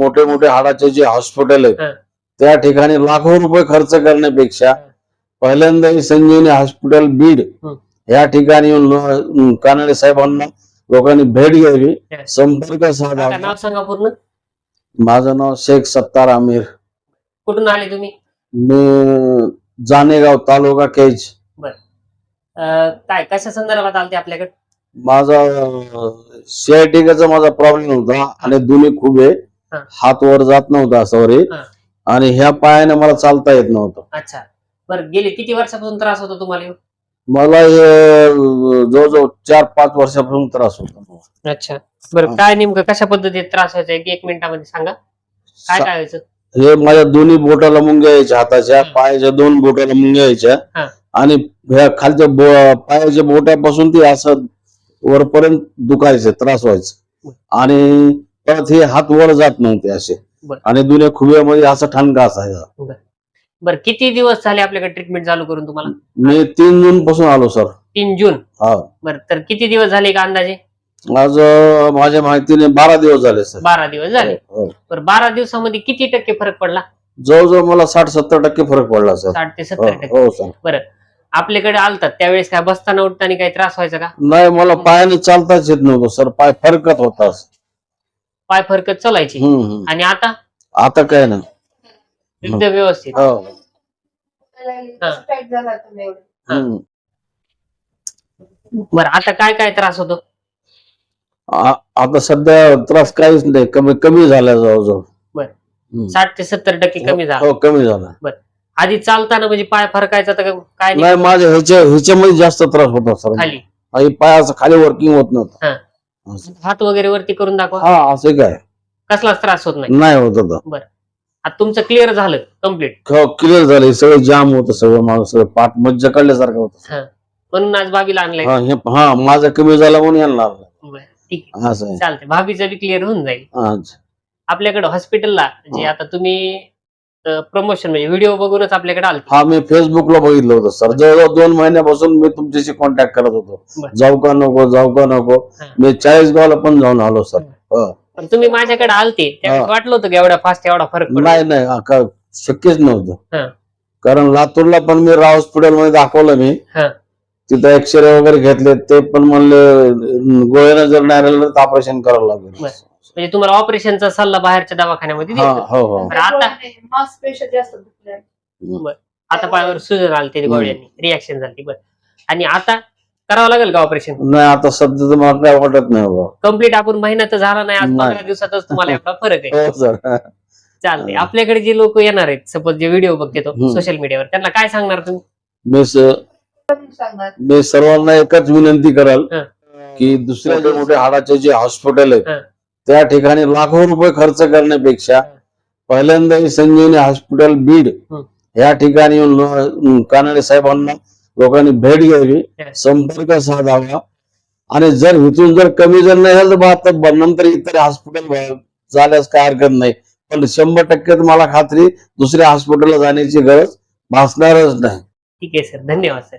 मोठे मोठे हाडाचे जे हॉस्पिटल आहेत. त्या ठिकाणी लाखो रुपये खर्च करण्यापेक्षा पहिल्यांदा ही संजीवनी हॉस्पिटल बीड. या ठिकाणी येऊन कानडे साहेबांना लोकांनी भेट घ्यावी. संपर्क साधावा सांगा पूर्ण माझं नाव शेख सत्तार आमिर कुठून आले तुम्ही मी जानेगाव तालुका केज काय कशा संदर्भात आलते आपल्याकडे माझा सीआयटीचा माझा प्रॉब्लेम होता आणि दोन्ही खूप आहे. हात वर जात नव्हता हा. आणि ह्या पायाने मला चालता येत नव्हतं. अच्छा. बरं गेले किती वर्षापासून त्रास होतो तुम्हाला? मला हे जवळजवळ चार पाच वर्षापासून त्रास होता. अच्छा. बरं. काय नेमकं कशा पद्धतीत त्रास व्हायचा? एक एक मिनिटामध्ये सांगा. काय काय व्हायचं हे माझ्या दोन्ही बोटाला मुंग्या यायच्या हाताच्या. पायाच्या दोन बोटाला मुंग्या यायच्या. आणि ह्या खालच्या पायाच्या बोटापासून ते असं वरपर्यंत दुखायचं त्रास व्हायचा. आणि परत हे हात वर जात नव्हते असे. बर. आणि दोन्ही खुब्यामध्ये असा ठणका असायचा. बरं. किती दिवस झाले आपल्याकडे ट्रीटमेंट चालू करून तुम्हाला? मी तीन जून पासून आलो सर तीन जून? हा. बरं तर किती दिवस झाले का अंदाजे? आज अं, माझ्या माहितीने बारा दिवस झाले सर बारा दिवस झाले. हो, हो. बरं बारा दिवसामध्ये किती टक्के फरक पडला? जवळजवळ मला साठ सत्तर टक्के फरक पडला सर साठ ते हो सत्तर टक्के. हो, सर आपल्याकडे आलतात त्यावेळेस काय बसताना उठताना काही त्रास व्हायचा का? नाही मला पायाने चालताच येत नव्हतं सर पाय फरकत होता पाय फरकत चालायची. हम्म. आणि आता? आता काय ना. एकदम व्यवस्थित. हो. टाईट झाला तुम्ही एवढं. हम्म. बरं आता काय काय त्रास होतो? आ- आता सध्या त्रास काहीच नाही. कमी कमी झाला जवळजवळ. बर. हम्म. साठ ते सत्तर टक्के कमी झाला. हो कमी झाला. आधी चालताना म्हणजे पाय फरकायचा तर काय नाही. नाही माझ्या ह्याच्या ह्याच्यामध्ये जास्त त्रास होता सर. खाली. आणि पायाचं खाली वर्किंग होत नव्हतं. हात वगैरे वरती करून दाखवा. हा असं काय? कसलाच त्रास होत नाही. नाही होत होता आता तुमचं क्लिअर झालं कंप्लीट क्लिअर झाले. सगळं जाम होतं सगळं माझं सगळं पाठ मज्जा काढल्यासारखं होतं. म्हणून आज भाभीला आणलंय हा हे हा माझं कमी झालं म्हणून यांना आणलं. बरं, ठीक आहे. असं आहे. चालतंय. भाभीचं बी क्लिअर होऊन जाईल. आज आपल्याकडे हॉस्पिटलला जे हा. आता तुम्ही प्रमोशन म्हणजे व्हिडिओ बघूनच आपल्याकडे आल हा मी फेसबुकला बघितलं होतं सर जवळजवळ दोन महिन्यापासून मी तुमच्याशी कॉन्टॅक्ट करत होतो बरं. जाऊ का नको जाऊ का नको. मी चाळीसगावला पण जाऊन आलो सर हो. पण तुम्ही माझ्याकडे आलते त्यावेळेस हा. वाटलं होतं की एवढा फास्ट एवढा फरक पडेल. नाही नाही हा, का- शक्यच हा. नव्हतं कारण लातूरला पण मी राव हॉस्पिटलमध्ये दाखवलं मी हा. तिथं एक्सरे वगैरे घेतले ते पण म्हणले गोळ्यानं जर नाही राहिलं तर ऑपरेशन करावं लागेल बरं. म्हणजे तुम्हाला ऑपरेशनचा सल्ला बाहेरच्या दवाखान्यामध्ये हा देतो हो हो. आता मांसपेशी जास्त दुखल्या. आता पायावर सुजन आली ते गोळ्यांनी. रिॲक्शन झाली बरं. आणि आता करावं लागेल का ऑपरेशन नाही आता सध्या तर मला काय वाटत नाही बाबा. कंप्लीट आपण महिना तर झाला नाही आज नाही. पंधरा दिवसातच तुम्हाला एवढा फरक आहे. हो सर. चालते आपल्याकडे जे लोक येणार आहेत सपोज जे व्हिडिओ बघते तो हम्म. सोशल मीडियावर त्यांना काय सांगणार तुम्ही? मी स- सांगणार? मी सर्वांना एकच विनंती कराल हा. की दुसऱ्या मोठे मोठे हाडाचे जे हॉस्पिटल आहेत हा. त्या ठिकाणी लाखो रुपये खर्च करण्यापेक्षा पहिल्यांदा ही संजीवनी हॉस्पिटल बीड. या ठिकाणी येऊन कानडे साहेबांना लोकांनी भेट घ्यावी. संपर्क साधावा. आणि जर इथून जर कमी जर नाही झालं तर आता नंतर इतर हॉस्पिटल झाल्यास काय हरकत नाही. पण शंभर टक्के मला खात्री दुसऱ्या हॉस्पिटलला जाण्याची गरज भासणारच नाही. ठीक आहे सर. धन्यवाद सर.